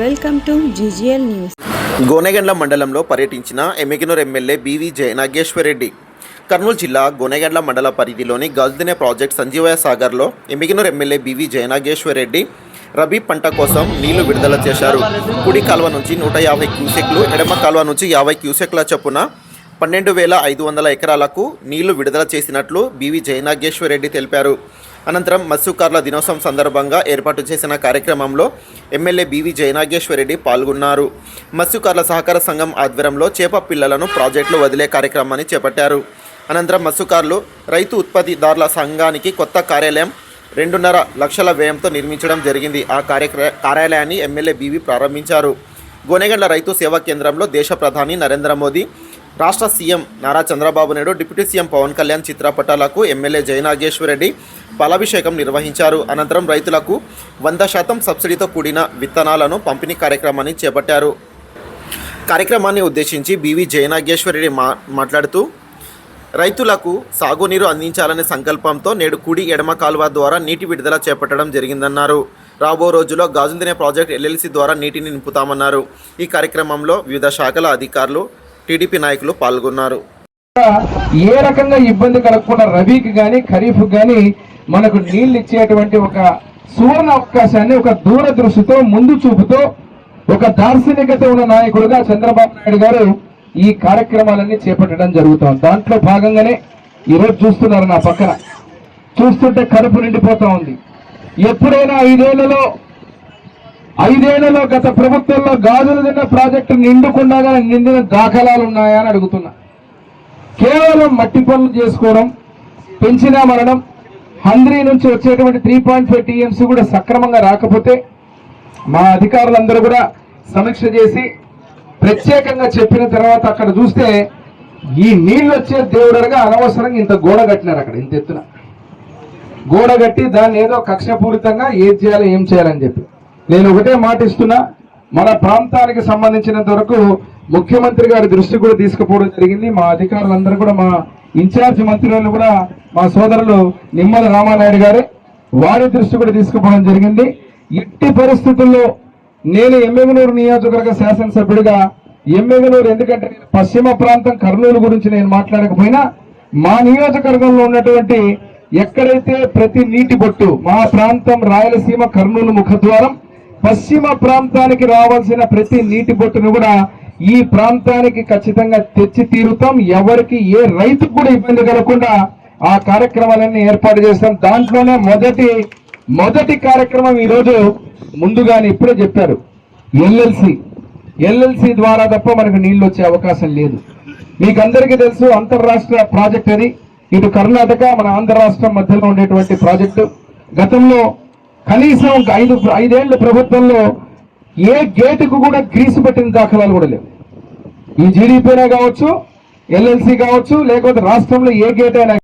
Welcome to GGL news. Gonegandla మండలంలో పర్యటించిన Yemmiganur MLA BV Jayanageswara Reddy. Kurnool జిల్లా గోనెగండ్ల మండల పరిధిలోని గల్దినే ప్రాజెక్ట్ సంజీవయ సాగర్లో ఎమ్మిగినూరు ఎమ్మెల్యే బీవీ జయనాగేశ్వరరెడ్డి రబీ పంట కోసం నీళ్ళు విడుదల చేశారు. కుడి కాలువ నుంచి నూట యాభై క్యూసెక్లు ఎడమ కాలువ నుంచి యాభై క్యూసెక్ల చొప్పున పన్నెండు వేల ఐదు వందల ఎకరాలకు నీళ్ళు విడుదల చేసినట్లు బీవీ జయనాగేశ్వరరెడ్డి తెలిపారు. అనంతరం మత్స్యకారుల దినోత్సవం సందర్భంగా ఏర్పాటు చేసిన కార్యక్రమంలో ఎమ్మెల్యే బీవీ జయనాగేశ్వరరెడ్డి పాల్గొన్నారు. మత్స్యకారుల సహకార సంఘం ఆధ్వర్యంలో చేప పిల్లలను ప్రాజెక్టులు వదిలే కార్యక్రమాన్ని చేపట్టారు. అనంతరం మత్స్యకారులు రైతు ఉత్పత్తిదారుల సంఘానికి కొత్త కార్యాలయం రెండున్నర లక్షల వ్యయంతో నిర్మించడం జరిగింది. ఆ కార్యక్ర కార్యాలయాన్ని ఎమ్మెల్యే బీవీ ప్రారంభించారు. గోనెగండ్ల రైతు సేవా కేంద్రంలో దేశ ప్రధాని నరేంద్ర మోదీ రాష్ట్ర CM Nara Chandrababu Naidu deputy CM Pawan Kalyan చిత్రపటాలకు MLA Jayanageswara Reddy పాలాభిషేకం నిర్వహించారు. అనంతరం రైతులకు వంద శాతం సబ్సిడీతో కూడిన విత్తనాలను పంపిణీ కార్యక్రమాన్ని చేపట్టారు. కార్యక్రమాన్ని ఉద్దేశించి బీవీ జయనాగేశ్వరరెడ్డి మా మాట్లాడుతూ రైతులకు సాగునీరు అందించాలనే సంకల్పంతో నేడు కుడి ఎడమ కాలువ ద్వారా నీటి విడుదల చేపట్టడం జరిగిందన్నారు. రాబో రోజుల్లో గాజుందినే ప్రాజెక్ట్ ఎల్ఎల్సి ద్వారా నీటిని నింపుతామన్నారు. ఈ కార్యక్రమంలో వివిధ శాఖల అధికారులు టీడీపీ నాయకులు పాల్గొన్నారు. ఏ రకంగా ఇబ్బంది కలగకుండా రబీకి గాని ఖరీఫ్ గాని మనకు నీళ్ళు ఇచ్చేటువంటి ఒక సువర్ణ అవకాశాన్ని ఒక దూరదృష్టితో ముందు చూపుతో ఒక దార్శనికత ఉన్న నాయకుడుగా చంద్రబాబు నాయుడు గారు ఈ కార్యక్రమాలన్నీ చేపట్టడం జరుగుతుంది. దాంట్లో భాగంగానే ఈరోజు చూస్తున్నారు నా పక్కన. చూస్తుంటే కడుపు నిండిపోతా ఉంది. ఎప్పుడైనా ఐదేళ్ళలో ఐదేళ్ళలో గత ప్రభుత్వంలో గాజులు తిన్న ప్రాజెక్టు నిండుకుండా నిండిన దాఖలాలు ఉన్నాయా అని అడుగుతున్నా. కేవలం మట్టి పనులు చేసుకోవడం పెంచినా మరణం హంద్రీ నుంచి వచ్చేటువంటి త్రీ పాయింట్ ఫైవ్ టీఎంసీ కూడా సక్రమంగా రాకపోతే మా అధికారులందరూ కూడా సమీక్ష చేసి ప్రత్యేకంగా చెప్పిన తర్వాత అక్కడ చూస్తే ఈ నీళ్ళు వచ్చే దేవుడరగా అనవసరంగా ఇంత గోడ కట్టినారు అక్కడ ఇంత ఎత్తున. గోడ కట్టి దాన్ని ఏదో కక్షపూరితంగా ఏం చేయాలి ఏం చేయాలని చెప్పి. నేను ఒకటే మాట ఇస్తున్నా మన ప్రాంతానికి సంబంధించినంత వరకు ముఖ్యమంత్రి గారి దృష్టి కూడా తీసుకుపోవడం జరిగింది. మా అధికారులందరూ కూడా మా ఇన్ఛార్జ్ మంత్రులు కూడా మా సోదరులు నిమ్మల రామానాయుడు గారే వారి దృష్టి కూడా తీసుకుపోవడం జరిగింది. ఇట్టి పరిస్థితుల్లో నేను ఎమ్మెగనూరు నియోజకవర్గ శాసనసభ్యుడిగా ఎమ్మెగనూరు ఎందుకంటే నేను పశ్చిమ ప్రాంతం కర్నూలు గురించి నేను మాట్లాడకపోయినా మా నియోజకవర్గంలో ఉన్నటువంటి ఎక్కడైతే ప్రతి నీటి బొట్టు మా ప్రాంతం రాయలసీమ కర్నూలు ముఖద్వారం పశ్చిమ ప్రాంతానికి రావాల్సిన ప్రతి నీటి బొట్టును కూడా ఈ ప్రాంతానికి ఖచ్చితంగా తెచ్చి తీరుతాం. ఎవరికి ఏ రైతుకు కూడా ఇబ్బంది కలగకుండా ఆ కార్యక్రమాలన్నీ ఏర్పాటు చేస్తాం. దాంట్లోనే మొదటి మొదటి కార్యక్రమం ఈరోజు ముందుగానే ఇప్పుడే చెప్పారు. ఎల్ఎల్సి ఎల్ఎల్సి ద్వారా తప్ప మనకు నీళ్ళు వచ్చే అవకాశం లేదు. మీకు అందరికీ తెలుసు అంతర్రాష్ట్ర ప్రాజెక్ట్ అది. ఇటు కర్ణాటక మన ఆంధ్ర రాష్ట్రం మధ్యలో ఉండేటువంటి ప్రాజెక్టు. గతంలో కనీసం ఒక ఐదు ఐదేళ్ళ ప్రభుత్వంలో ఏ గేటుకు కూడా గ్రీసు పెట్టిన దాఖలాలు కూడా లేవు. ఈ జీడీపీనే కావచ్చు ఎల్ఎల్సి కావచ్చు లేకపోతే రాష్ట్రంలో ఏ గేట్ అయినా